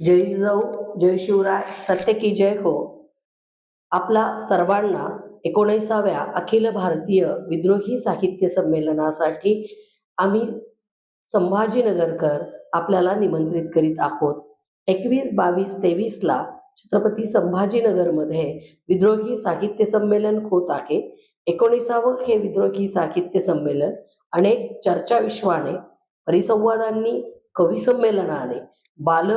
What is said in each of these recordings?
जय जिजाऊ जय शिवराय सत्य की जय हो. आपला सर्वांना एकोणीसाव्या अखिल भारतीय विद्रोही साहित्य संमेलनासाठी आम्ही संभाजीनगरकर आपल्याला निमंत्रित करीत आहोत. एकवीस बावीस तेवीसला छत्रपती संभाजीनगरमध्ये विद्रोही साहित्य संमेलन होत आहे. एकोणीसावं हे विद्रोही साहित्य संमेलन अनेक चर्चाविश्वाने परिसंवादांनी कविसंमेलनाने बाल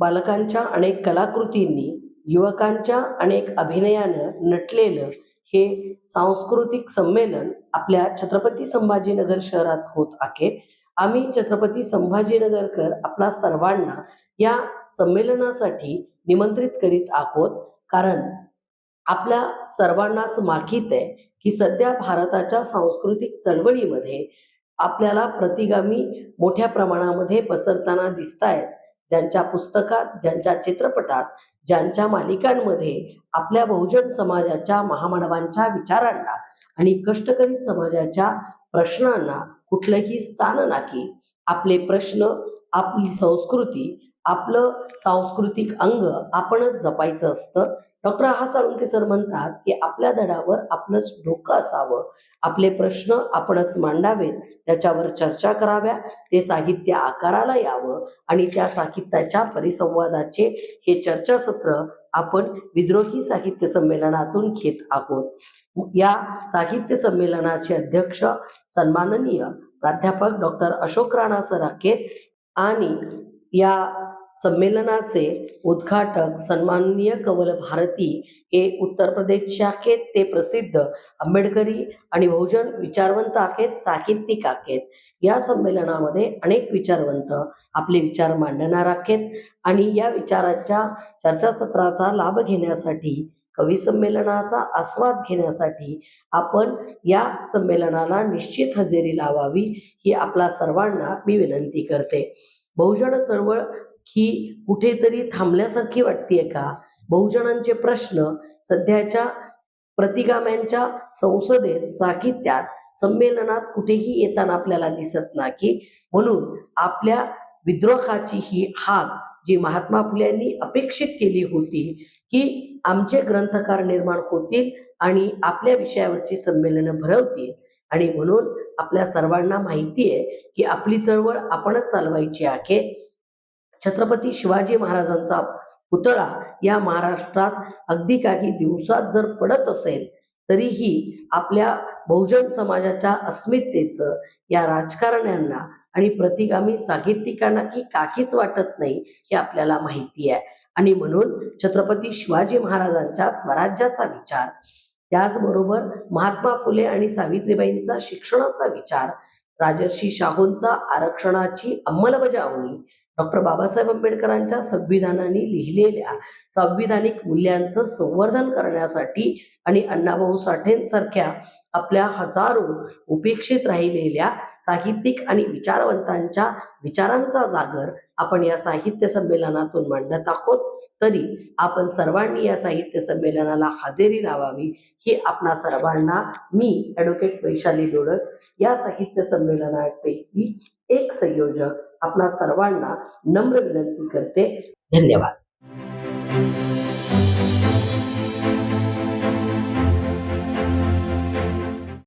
बालकांच्या अनेक कलाकृतींनी युवकांच्या अनेक अभिनयानं नटलेलं हे सांस्कृतिक संमेलन आपल्या छत्रपती संभाजीनगर शहरात होत आहे. आम्ही छत्रपती संभाजीनगरकर आपला सर्वांना या संमेलनासाठी निमंत्रित करीत आहोत. कारण आपल्या सर्वांनाच माहीत आहे की सध्या भारताच्या सांस्कृतिक चळवळीमध्ये आपल्याला प्रतिगामी मोठ्या प्रमाणामध्ये पसरताना दिसत आहेत ज्यांच्या पुस्तकात ज्यांच्या चित्रपटात ज्यांच्या मालिकांमध्ये आपल्या बहुजन समाजाच्या महामानवांच्या विचारांना आणि कष्टकरी समाजाच्या प्रश्नांना कुठलंही स्थान नाही. आपले प्रश्न आपली संस्कृती आपलं सांस्कृतिक अंग आपणच जपायचं असतं. डॉक्टर हा साळुंके सर म्हणतात की आपल्या धडावर आपलंच डोकं असावं. आपले प्रश्न आपणच मांडावेत. त्याच्यावर चर्चा कराव्या. ते साहित्य आकाराला यावं. आणि त्या साहित्याच्या परिसंवादाचे हे चर्चासत्र आपण विद्रोही साहित्य संमेलनातून घेत आहोत. या साहित्य संमेलनाचे अध्यक्ष सन्माननीय प्राध्यापक डॉक्टर अशोक राणा सर आणि या संमेलनाचे उद्घाटक सन्माननीय कवल भारती हे उत्तर प्रदेश शाखेत ते प्रसिद्ध आंबेडकरी आणि बहुजन विचारवंत आहेत. साहित्यिक आहेत. या संमेलनामध्ये अनेक विचारवंत आपले विचार मांडणार आहेत. आणि या विचाराच्या चर्चासत्राचा लाभ घेण्यासाठी कवी संमेलनाचा आस्वाद घेण्यासाठी आपण या संमेलनाला निश्चित हजेरी लावावी ही आपला सर्वांना मी विनंती करते. बहुजन चळवळ ही कुठेतरी थांबल्यासारखी वाटतीये का? बहुजनांचे प्रश्न सध्याच्या प्रतिगाम्यांच्या संसदेत साहित्यात संमेलनात कुठेही येताना आपल्याला दिसत नाही. म्हणून आपल्या विद्रोहाची ही हाक जी महात्मा फुल्यांनी अपेक्षित केली होती की आमचे ग्रंथकार निर्माण होतील आणि आपल्या विषयावरची संमेलनं भरवतील. आणि म्हणून आपल्या सर्वांना माहिती आहे की आपली चळवळ आपणच चालवायची आहे. छत्रपती शिवाजी महाराजांचा पुतळा या महाराष्ट्रात अगदी काही दिवसात जर पडत असेल तरीही आपल्या बहुजन समाजाच्या अस्मितेचं या राजकारण्यांना आणि प्रतिगामी साहित्यिकांना की काहीच वाटत नाही हे आपल्याला माहिती आहे. आणि म्हणून छत्रपती शिवाजी महाराजांच्या स्वराज्याचा विचार त्याचबरोबर महात्मा फुले आणि सावित्रीबाईंचा शिक्षणाचा विचार राजर्षी शाहूंचा आरक्षणाची अंमलबजावणी डॉक्टर बाबासाहेब आंबेडकरांच्या संविधानाने लिहिलेल्या संविधानिक मूल्यांचं संवर्धन करण्यासाठी आणि अण्णाभाऊ साठेंसारख्या आपल्या हजारो उपेक्षित राहिलेल्या साहित्यिक आणि विचारवंतांच्या विचारांचा जागर आपण या साहित्य संमेलनातून मांडत आहोत. तरी आपण सर्वांनी या साहित्य संमेलनाला हजेरी लावावी ही आपणा सर्वांना मी ॲडव्होकेट वैशाली डोळस या साहित्य संमेलनापैकी एक संयोजक आपणा सर्वांना नम्र विनंती करते. धन्यवाद.